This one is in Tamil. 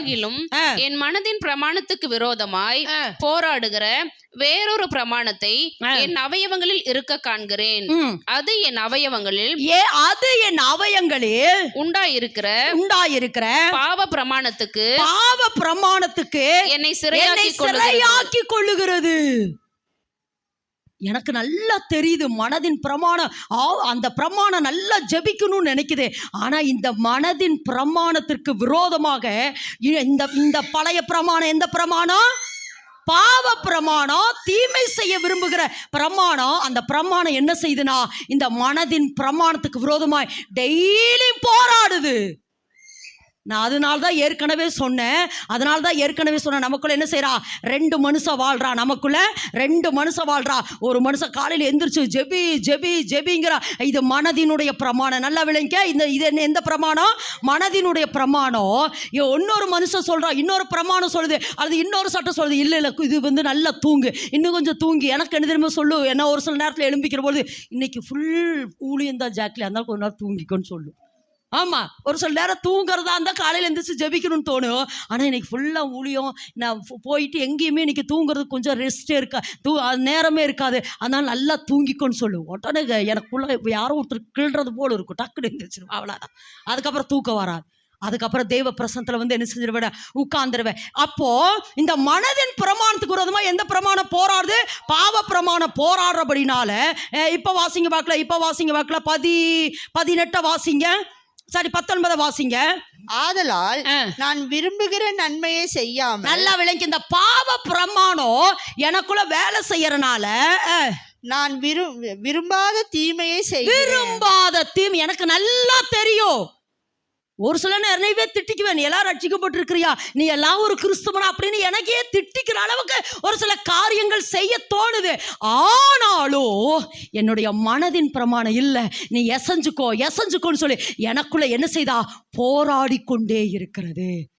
ஆகிலும். என் மனதின் பிரமாணத்துக்கு விரோதமாய். போராடுகிற வேறொரு பிரமாணத்தை. என் அவயவங்களில் இருக்க காண்கிறேன். அது என் அவயவங்களில் ஏ அது என் அவயங்களில் உண்டாயிருக்கிற உண்டாயிருக்கிற பாவ பிரமாணத்துக்கு பாவ பிரமாணத்துக்கு என்னை சிறையாக்கி கொள்ளுகிறது எனக்கு நல்லா தெரியுது மனதின் பிரமாணம் ஆ, அந்த பிரமாணம் நல்லா ஜெபிக்கணும்னு நினைக்குது. ஆனால் இந்த மனதின் பிரமாணத்திற்கு விரோதமாக இ- இந்த இந்த பழைய பிரமாணம் எந்த பிரமாணம்? பாவ பிரமாணம் தீமை செய்ய விரும்புகிற பிரமாணம். அந்த பிரமாணம் என்ன செய்யுதுன்னா இந்த மனதின் பிரமாணத்துக்கு விரோதமாய் டெய்லி போற நான் அதனால தான் ஏற்கனவே சொன்னேன். அதனால தான் ஏற்கனவே சொன்னேன். நமக்குள்ளே என்ன செய்கிறா ரெண்டு மனுஷன் வாழ்றா. நமக்குள்ளே ரெண்டு மனுஷன் வாழ்றா. ஒரு மனுஷன் காலையில் எந்திரிச்சு ஜெபி ஜெபி ஜெபிங்கிறா. இது மனதினுடைய பிரமாணம். நல்லா விளைங்க இந்த இது என்ன- எந்த பிரமாணம்? மனதினுடைய பிரமாணம். இன்னொரு மனுஷன் சொல்கிறா இன்னொரு பிரமாணம் சொல்லுது. அல்லது இன்னொரு சட்டம் சொல்லுது. இல்லை இல்லை இது வந்து நல்லா தூங்கு. இன்னும் கொஞ்சம் தூங்கி. எனக்கு என்ன தெரியுமா சொல்லு? என்ன ஒரு சில நேரத்தில் எழும்பிக்கிற பொழுது இன்றைக்கி ஃபுல் ஊழியம் தான் ஜாக்கில். இருந்தாலும் கொஞ்ச நேரம் தூங்கிக்கோன்னு சொல்லு. ஆமாம் ஒரு சில நேரம் தூங்குறதா இருந்தால் காலையில் எழுந்திரிச்சு ஜெபிக்கணும்னு தோணும். ஆனால் இன்னைக்கு ஃபுல்லாக ஊழியம் நான் போயிட்டு எங்கேயுமே இன்னைக்கு தூங்குறது கொஞ்சம் ரெஸ்ட்டே இருக்கா தூ அது நேரமே இருக்காது. அதனால் நல்லா தூங்கிக்கோன்னு சொல்லு. உடனே எனக்குள்ளே யாரோ ஒருத்தர் கிழ்றது போல் இருக்கும். டக்குன்னு எழுந்திரிச்சிடும் அவ்வளோதான் அதுக்கப்புறம் தூக்கம் வராது. அதுக்கப்புறம் தெய்வ பிரசனத்தில் வந்து என்ன செஞ்சிருவேன்? உட்கார்ந்துருவேன். அப்போ இந்த மனதின் பிரமாணத்துக்கு விரோதமாக எந்த பிரமாணம் போராடுது? பாவ பிரமாணம் போராடுறபடினால இப்போ வாசிங்க வாக்கில் இப்போ வாசிங்க வாக்கில் பதி பதினெட்டை வாசிங்க. சரி பத்தொன்பதை வாசிங்க. ஆதலால். நான் விரும்புகிற நன்மையை செய்யாமல் நல்லா விளங்கி இந்த பாவ பிரமாணம் எனக்குள்ள வேலை செய்யறனால நான் விரும் விரும்பாத தீமையை செய்கிறேன். விரும்பாத தீம் எனக்கு நல்லா தெரியும். ஒரு சில நிறையவே திட்டிக்குவேன். நீ எல்லாம் ரட்சிக்கப்பட்டிருக்கிறியா? நீ எல்லாம் ஒரு கிறிஸ்துவனா அப்படின்னு எனக்கே திட்டிக்கிற அளவுக்கு ஒரு சில காரியங்கள் செய்ய தோணுது. ஆனாலும் என்னுடைய மனதின் பிரமாணம் இல்லை. நீ எசஞ்சுக்கோ எசஞ்சுக்கோன்னு சொல்லி எனக்குள்ள என்ன செய்தா? போராடி கொண்டே இருக்கிறது.